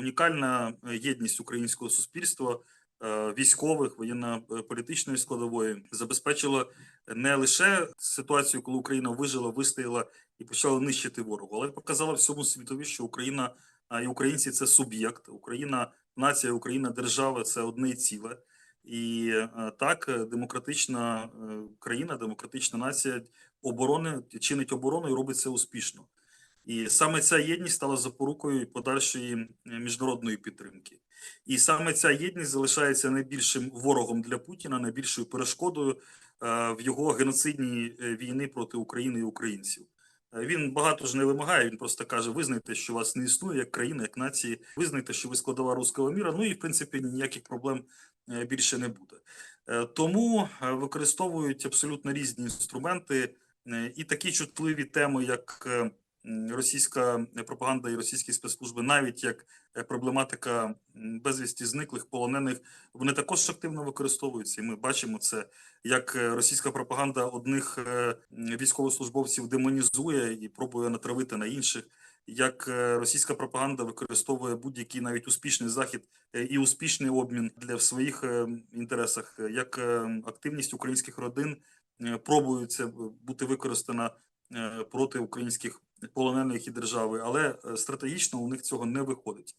унікальна е, єдність українського суспільства, е, військових, воєнно-політичної складової забезпечила не лише ситуацію, коли Україна вижила, вистояла і почала нищити ворогу, але показала всьому світові, що Україна і українці це суб'єкт, Україна, нація, Україна, держава це одне ціле. І е, так, е, демократична е, країна, демократична нація оборони чинить оборону і робить це успішно. І саме ця єдність стала запорукою подальшої міжнародної підтримки. І саме ця єдність залишається найбільшим ворогом для Путіна, найбільшою перешкодою е, в його геноцидній е, війни проти України і українців. Е, Він багато ж не вимагає. Він просто каже: визнайте, що вас не існує як країна, як нації. Визнайте, що ви складова руського міра. Ну і в принципі ніяких проблем більше не буде. Тому використовують абсолютно різні інструменти і такі чутливі теми, як російська пропаганда і російські спецслужби, навіть як е, проблематика безвісті зниклих полонених, вони також активно використовуються. І ми бачимо це, як е, російська пропаганда одних е, військовослужбовців демонізує і пробує натравити на інших. Як е, російська пропаганда використовує будь-який навіть успішний захід е, і успішний обмін для в своїх е, інтересах, е, як е, активність українських родин е, пробується бути використана е, проти українських полонених і держави, але е, стратегічно у них цього не виходить.